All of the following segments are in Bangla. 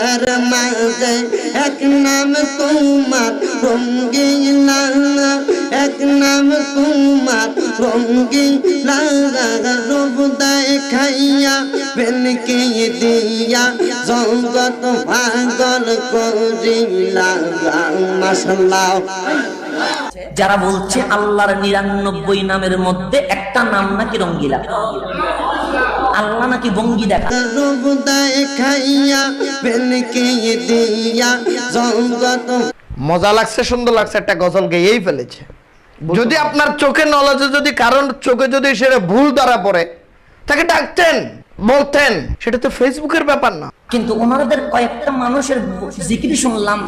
তার মাঝে এক নাম তোমার রঙ্গিলা এক নাম তোমার রঙ্গিলা রূপ দেখাইয়া বেলকে দিয়া জগত পাগল করিলা মাসাল্লাহ যারা বলছে আল্লাহর নিরানব্বই নামের মধ্যে একটা নাম নাকি রঙ্গিলা? আল্লাহ নাকি ভঙ্গি দেখা। দিয়া মজা লাগছে সুন্দর লাগছে একটা গজল গেয়েই ফেলেছে। যদি আপনার চোখে নলেজে যদি কারণ চোখে যদি সেটা ভুল ধরা পড়ে তাকে ডাকতেন বলতেন সেটা তো ফেসবুকের ব্যাপার না। কিন্তু ওনাদের কয়েকটা মানুষের জিকির শুনলাম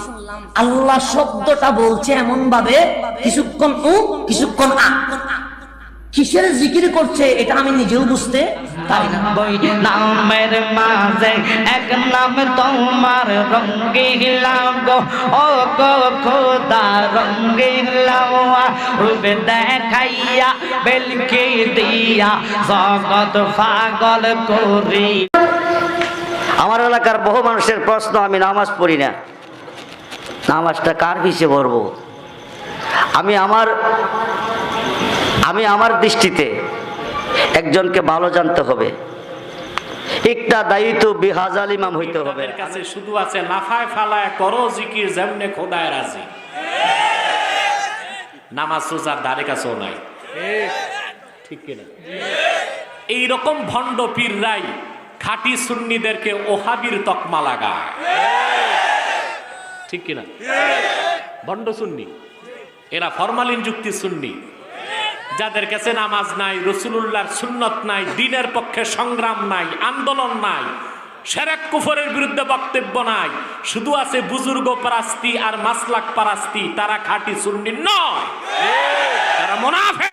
আল্লাহ শব্দটা বলছে এমন ভাবে কিছুক্ষণ উ কিছুক্ষণ আ। কিসের জিকির করছে এটা আমি নিজেও বুঝতে পারি না। বই নামের মাঝে এক নাম তোমার রঙ্গিলা গো। ও গো খোদা রঙ্গিলা রূপে দেখাইয়া বেলকে দিয়া জগৎ পাগল করি। আমার এলাকার বহু মানুষের প্রশ্ন আমি নামাজ পড়ি না। নামাজটা কার পিছিয়ে পড়ব? আমি আমার আমি আমার দৃষ্টিতে একজনকে ভালো জানতে হবে। একটা দায়িত্ব হইতে হবে। কাছে শুধু আছে ফালায় করো জিকির যেমনে খোদায় রাজি। নামাজ এইরকম ভণ্ড পীররাই খাঁটি সুন্নিদেরকে ওহাবির তকমা লাগায়। ঠিক কিনা? ভণ্ড সুন্নি। এরা ফরমালিন যুক্তি সুন্নি। যাদের কাছে নামাজ নাই, রসুলুল্লাহর সুন্নত নাই, দিনের পক্ষে সংগ্রাম নাই, আন্দোলন নাই, সেরেক কুফরের বিরুদ্ধে বক্তব্য নাই, শুধু আছে বুজুর্গ পারাস্তি আর মাসলাক পারাস্তি, তারা খাঁটি সুন্নি নয়। তারা মোনাফে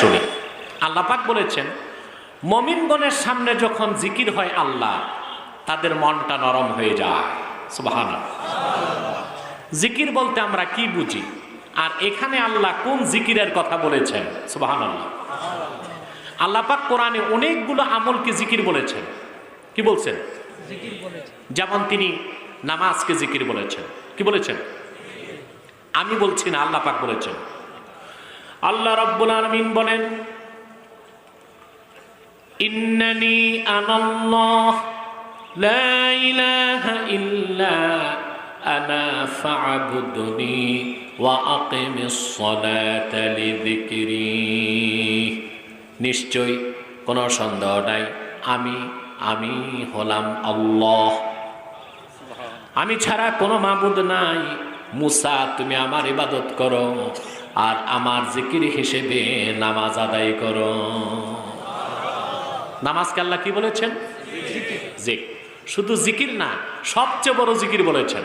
শুনি, আল্লাহ পাক বলেছেন, মমিনগণের সামনে যখন জিকির হয় আল্লাহ, তাদের মনটা নরম হয়ে যায়। সুবাহান জিকির বলতে আমরা কি বুঝি? আর এখানে আল্লাহ কোন জিকিরের কথা বলেছেন? সুবাহান আল্লাহ আল্লাহ পাক কোরআনে অনেকগুলো আমলকে জিকির বলেছেন। কি বলছেন। যেমন তিনি নামাজকে জিকির বলেছেন। কি বলেছেন? আমি বলছি না আল্লাহ পাক বলেছেন। আল্লাহ রব্বুল আলমিন বলেন ইন্নানি আনাল্লাহ লা ইলাহা ইল্লা ফা'বুদনি ওয়া আকিমিস সালাতা লিযিকরি নিশ্চয় কোনো সন্দেহ নাই, আমি আমি হলাম আল্লাহ। আমি ছাড়া কোনো মাবুদ নাই। মুসা, তুমি আমার ইবাদত করো আর আমার জিকির হিসেবে নামাজ আদায় করো। নামাজ আল্লাহ কি বলেছেন? জিক শুধু জিকির না, সবচেয়ে বড় জিকির বলেছেন।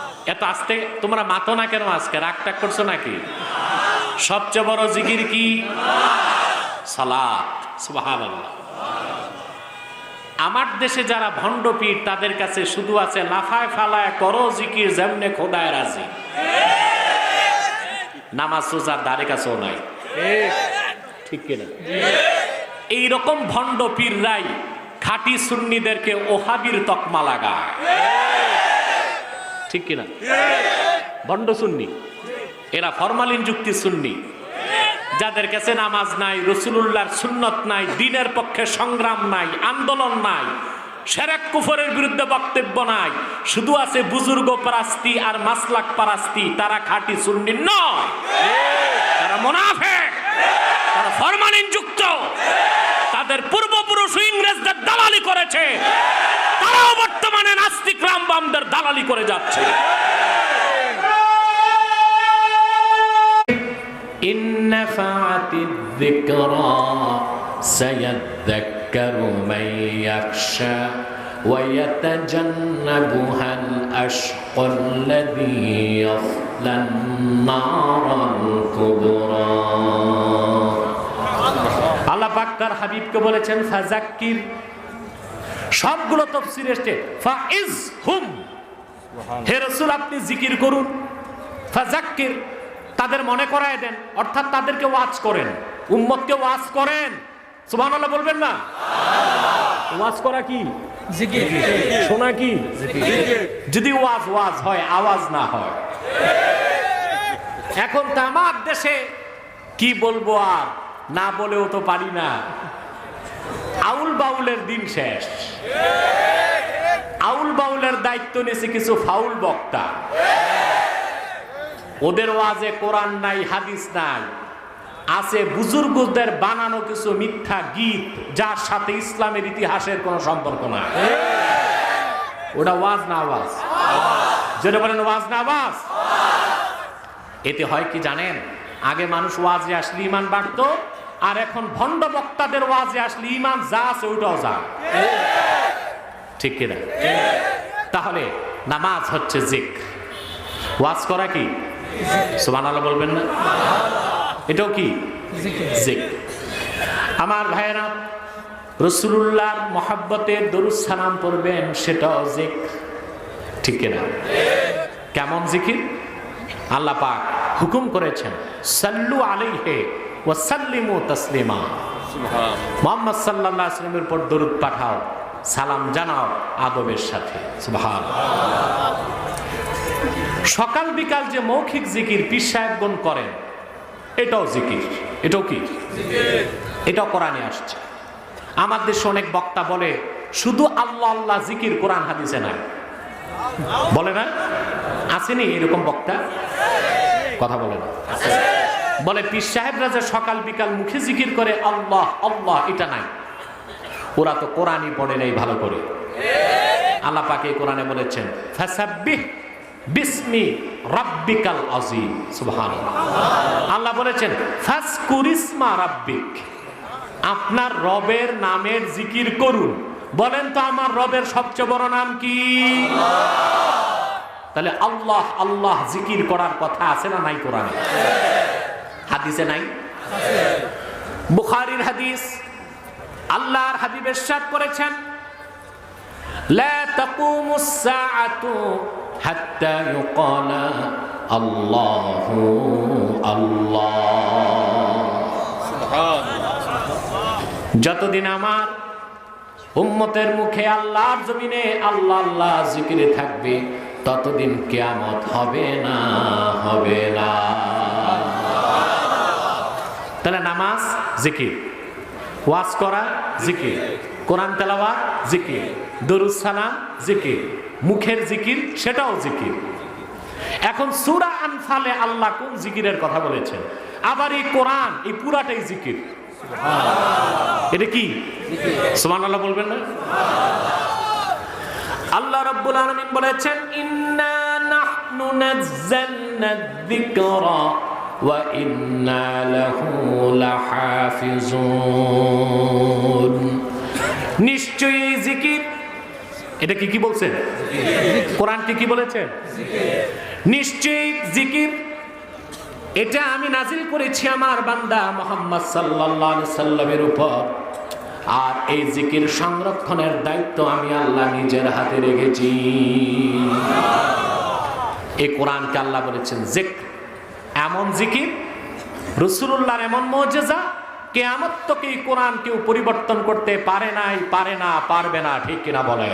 এত আস্তে, তোমরা মাতো না কেন আজকে? রাগ টাগ করছ নাকি? সবচেয়ে বড় জিকির কি? সালাত আমার দেশে যারা ভণ্ড পীর, তাদের কাছে শুধু আছে, লাফায় ফালায় করো জিকির যেমনে খোদায় রাজি। নামাজ সোজার ধারে কাছেও নাই। ঠিক কিনা? এইরকম ভণ্ড পীররাই খাঁটি সুন্নিদেরকে ওহাবির তকমা লাগায়। ঠিক কিনা? ভণ্ড সুন্নি। এরা ফরমালিন যুক্তি সুন্নি। যাদের কাছে নামাজ নাই, রসুলুল্লাহর সুন্নত নাই, দিনের পক্ষে সংগ্রাম নাই, আন্দোলন নাই, সেরেক কুফরের বিরুদ্ধে বক্তব্য নাই, শুধু আছে বুজুর্গ পারাস্তি আর মাসলাক পারাস্তি, তারা খাঁটি সুন্নি নয়। তারা মোনাফে তারা ফরমালিন যুক্ত তাদের পূর্বপুরুষ ইংরেজদের দালালি করেছে বর্তমানে নাস্তিক রামবামদের দালালি করে যাচ্ছে إن نفعت الذكرى سيذكر من يخشى ويتجنبها الأشقى الذي يصلى النار الكبرى আল্লাহ পাক তার হাবিবকে বলেছেন ফাজাক্কির সবগুলো তফসির এসছে। ফাইজ হুম। হে রসুল আপনি জিকির করুন। ফাজাক্কির তাদের মনে করায় দেন অর্থাৎ তাদেরকে ওয়াজ করেন। উম্মতকে ওয়াজ করেন। সুবহানাল্লাহ বলবেন না? ওয়াজ করা কি? জিকির। শোনা কি? যদি ওয়াজ ওয়াজ হয় আওয়াজ না হয়। এখন তামাক দেশে কি বলব আর? না বলেও তো পারি না। আউল বাউলের দিন শেষ। আউল বাউলের দায়িত্ব নিয়েছে কিছু ফাউল বক্তা। ওদের ওয়াজে কোরআন নাই, হাদিস নাই। আছে বুজুর্গদের বানানো কিছু মিথ্যা গীত, যার সাথে ইসলামের ইতিহাসের কোনো সম্পর্ক না ওটা ওয়াজ না আওয়াজ যেটা বলেন, ওয়াজ না আওয়াজ এতে হয় কি জানেন? আগে মানুষ ওয়াজে আসলে ইমান বাড়তো আর এখন ভণ্ড বক্তাদের ওয়াজে আসলে ইমান যা আছে ওইটাও যা। ঠিক কিনা? তাহলে নামাজ হচ্ছে জিক। ওয়াজ করা কি? সুবান বলবেন না? এটাও কি? জিক। আমার ভাইয়েরা রসুল্লাহর মহাব্বতে দরুদ সালাম পড়বেন, সেটাও জিক। ঠিক কিনা? কেমন জিকির? আল্লাহ হুকুম করেছেন, সাল্লু আলাইহে ওয়া সাল্লিমু তাসলিমা মোহাম্মদ সাল্লাল্লাহু আলাইহি ওয়াসাল্লামের উপর দরুদ পাঠাও সালাম জানাও আদবের সাথে। সকাল বিকাল যে মৌখিক জিকির পীর সাহেবগণ করেন এটাও জিকির। এটাও কি? এটাও কোরআনে আসছে। আমার দেশে অনেক বক্তা বলে শুধু আল্লাহ আল্লাহ জিকির কোরআন হাদিসে না বলে না? আসেনি এরকম বক্তা? কথা বলে না। বলে, পীর সাহেবরা যে সকাল বিকাল মুখে জিকির করে, আল্লাহ আল্লাহ, এটা নাই। ওরা তো কোরআনই পড়ে নেই ভালো করে। আল্লাহ পাকে কোরআনে বলেছেন বিসমি রাব্বিকাল আজিম সুবহানাল্লাহ। আল্লাহ বলেছেন ফাসকুরিসমা রাব্বিক আপনার রবের নামের জিকির করুন। বলেন তো, আমার রবের সবচেয়ে বড় নাম কি? তাহলে আল্লাহ আল্লাহ জিকির করার কথা আছে না নাই কোরআনে? হাদিসে নাই? বুখারীর হাদিস। আল্লাহর হাবিব ইরশাদ করেছেন, লা তাকুমুস সাআতু হাত্তা ইউকালা আল্লাহু আল্লাহ। যতদিন আমার উম্মতের মুখে আল্লাহর জমিনে আল্লাহ আল্লাহ জিকিরে থাকবে, ততদিন কেয়ামত হবে না হবে না তাহলে নামাজ জিকির। ওয়াজ করা, জিকির। কোরআন তেলাওয়াত, জিকির। দরুদ সালাম, জিকির। মুখের জিকির, সেটাও জিকির। এখন সুরা আনফালে আল্লাহ কোন জিকিরের কথা বলেছেন? আবার এই কোরআন, এই পুরাটাই জিকির। এটা কি? সুমান আল্লাহ বলবেন না? আল্লাহ রাব্বুল আলামিন বলেছেন, ইন্না নাহনু নাযালনা যিকরা। ইন্না লাহু লাহাফিজুন। নিশ্চয়ই জিকির। এটা কি কি বলছেন কোরআনটি কি বলেছেন নিশ্চয়ই জিকির। এটা আমি নাজিল করেছি আমার বান্দা মোহাম্মদ সাল্লাল্লাহু সাল্লামের উপর। আর এই জিকির সংরক্ষণের দায়িত্ব আমি আল্লাহ নিজের হাতে রেখেছি। এই কোরআনকে আল্লাহ বলেছেন জিক এমন জিকির? রসুল্লাহর এমন মজেজা? কেয়ামত তোকে এই কোরআন কেউ পরিবর্তন করতে পারে নাই পারে না পারবে না ঠিক কিনা বলে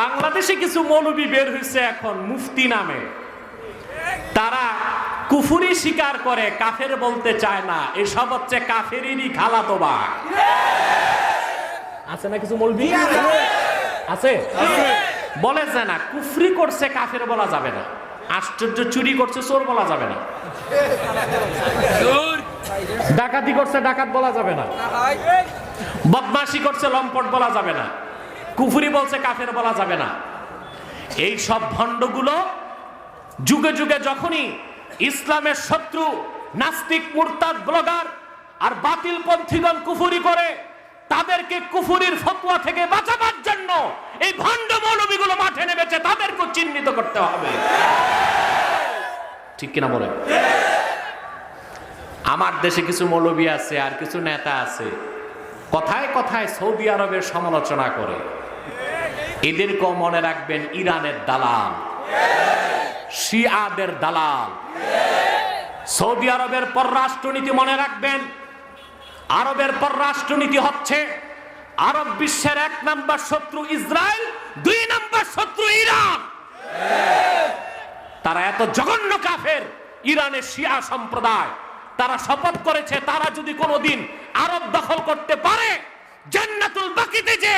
বাংলাদেশে কিছু মৌলবী বের হয়েছে এখন মুফতি নামে। তারা কুফুরি স্বীকার করে কাফের বলতে চায় না। এসব হচ্ছে কাফেরই খালাতো ভাই আছে না কিছু মৌলবি? আছে? বলে যে না কুফরি করছে কাফের বলা যাবে না। আশ্চর্য চুরি করছে চোর বলা যাবে না। ডাকাতি করছে ডাকাত বলা যাবে না। বদমাশি করছে লম্পট বলা যাবে না। কুফুরি বলছে কাফের বলা যাবে না। এই সব ভণ্ডগুলো যুগে যুগে যখনই ইসলামের শত্রু নাস্তিক মুরতাদ ব্লগার আর বাতিল পন্থীগণ কুফুরি করে তাদেরকে কুফুরির ফতোয়া থেকে বাঁচাবার জন্য এই ভণ্ড মৌলবীগুলো মাঠে নেমেছে তাদেরকে চিহ্নিত করতে হবে। ঠিক কিনা বলেন? আমার দেশে কিছু মৌলবী আছে আর কিছু নেতা আছে, কথায় কথায় সৌদি আরবের সমালোচনা করে। এদেরকেও মনে রাখবেন ইরানের দালাল, শিয়াদের দালাল। সৌদি আরবের পররাষ্ট্রনীতি মনে রাখবেন আরবের পররাষ্ট্রনীতি হচ্ছে, আরব বিশ্বের এক নম্বর শত্রু ইসরায়েল, দুই নম্বর শত্রু ইরান। তারা এত জঘন্য কাফের, ইরানের শিয়া সম্প্রদায়। তারা শপথ করেছে, তারা যদি কোনোদিন আরব দখল করতে পারে, জান্নাতুল বাকিতে যে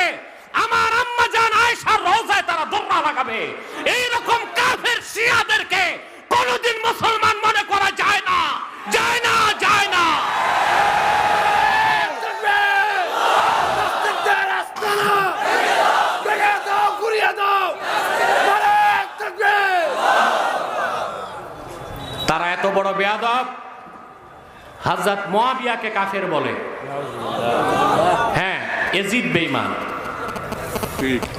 আমার আম্মা জান আয়েশার রওজায় তারা দোররা লাগাবে। এই রকম কাফের শিয়াদেরকে কোনোদিন মুসলমান মনে করা যায় না যায় না যায় না তারা এত বড় বেয়াদব। হাজরত মোয়াবিয়াকে কাফের বলে। হ্যাঁ এজিদ বেইমান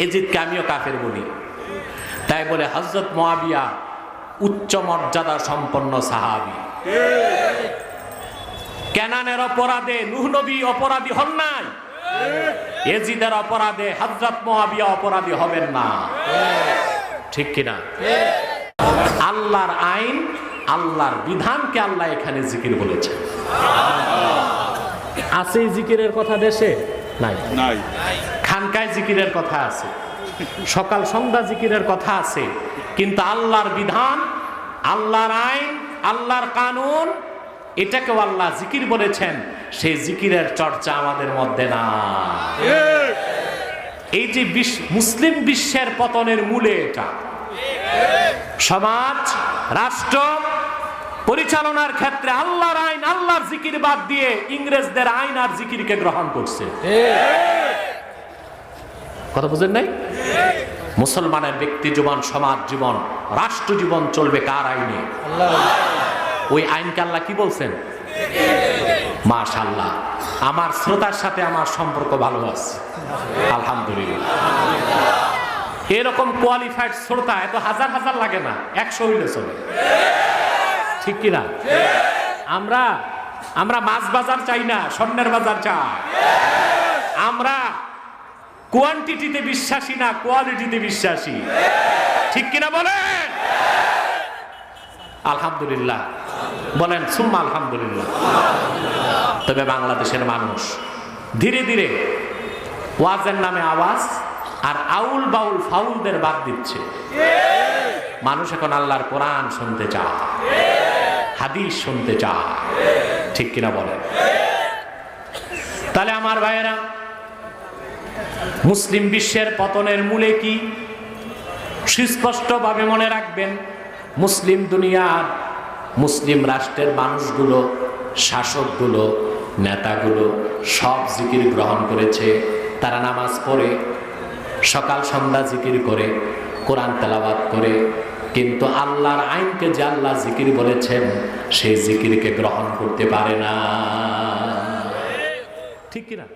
এজিদকে আমিও কাফের বলি। তাই বলে হজরত মোয়াবিয়া উচ্চ মর্যাদা সম্পন্ন সাহাবি। কেনানের অপরাধে নুহ নবী অপরাধী হন নাই। এজিদের অপরাধে হজরত মোয়াবিয়া অপরাধী হবেন না। ঠিক কিনা? আল্লাহর আইন আল্লাহর বিধানকে আল্লাহ এখানে জিকির বলেছে আছে জিকিরের কথা দেশে? নাই। নাই। খানকায় জিকিরের কথা আছে। সকাল সন্ধ্যা জিকিরের কথা আছে। কিন্তু আল্লাহর বিধান আল্লাহর আইন আল্লাহর কানুন এটাকেও আল্লাহ জিকির বলেছেন। সেই জিকিরের চর্চা আমাদের মধ্যে না এই যে বিশ্ব- মুসলিম বিশ্বের পতনের মূলে এটা। সমাজ রাষ্ট্র পরিচালনার ক্ষেত্রে আল্লাহর আইন, আল্লাহর জিকির বাদ দিয়ে ইংরেজদের আইন আর জিকিরকে গ্রহণ করছে। কথা বুঝেন নাই? মুসলমানের ব্যক্তি জীবন, সমাজ জীবন, রাষ্ট্র জীবন চলবে কার আইনে? ওই আইনকে আল্লাহ কি বলছেন? মাশাল্লাহ আমার শ্রোতার সাথে আমার সম্পর্ক ভালো আছে। আলহামদুলিল্লাহ। এরকম কোয়ালিফাইড শ্রোতা এত হাজার হাজার লাগে না, একশো হইলে চলে। ঠিক কিনা? আমরা আমরা মাছ বাজার চাই না, স্বর্ণের বাজার চাই। আমরা কোয়ান্টিটিতে বিশ্বাসী না কোয়ালিটিতে বিশ্বাসী। ঠিক কিনা বলেন? আলহামদুলিল্লাহ। বলেন, সুম্মা আলহামদুলিল্লাহ। তবে বাংলাদেশের মানুষ, ধীরে ধীরে ওয়াজের নামে আওয়াজ আর আউল বাউল ফাউলদের বাদ দিচ্ছে। মানুষ এখন আল্লাহর কোরআন শুনতে চায়। হাদিস শুনতে চায়। ঠিক কিনা বলেন? তাহলে আমার ভাইয়েরা, মুসলিম বিশ্বের পতনের মূলে কি সুস্পষ্টভাবে মনে রাখবেন? মুসলিম দুনিয়ার মুসলিম রাষ্ট্রের মানুষগুলো, শাসকগুলো, নেতাগুলো সব জিকির গ্রহণ করেছে। তারা নামাজ পড়ে, সকাল সন্ধ্যা জিকির করে, কোরআন তেলাবাদ করে কিন্তু আল্লাহর আইনকে যে আল্লাহ জিকির বলেছেন, সেই জিকিরকে গ্রহণ করতে পারে না। ঠিক কিনা?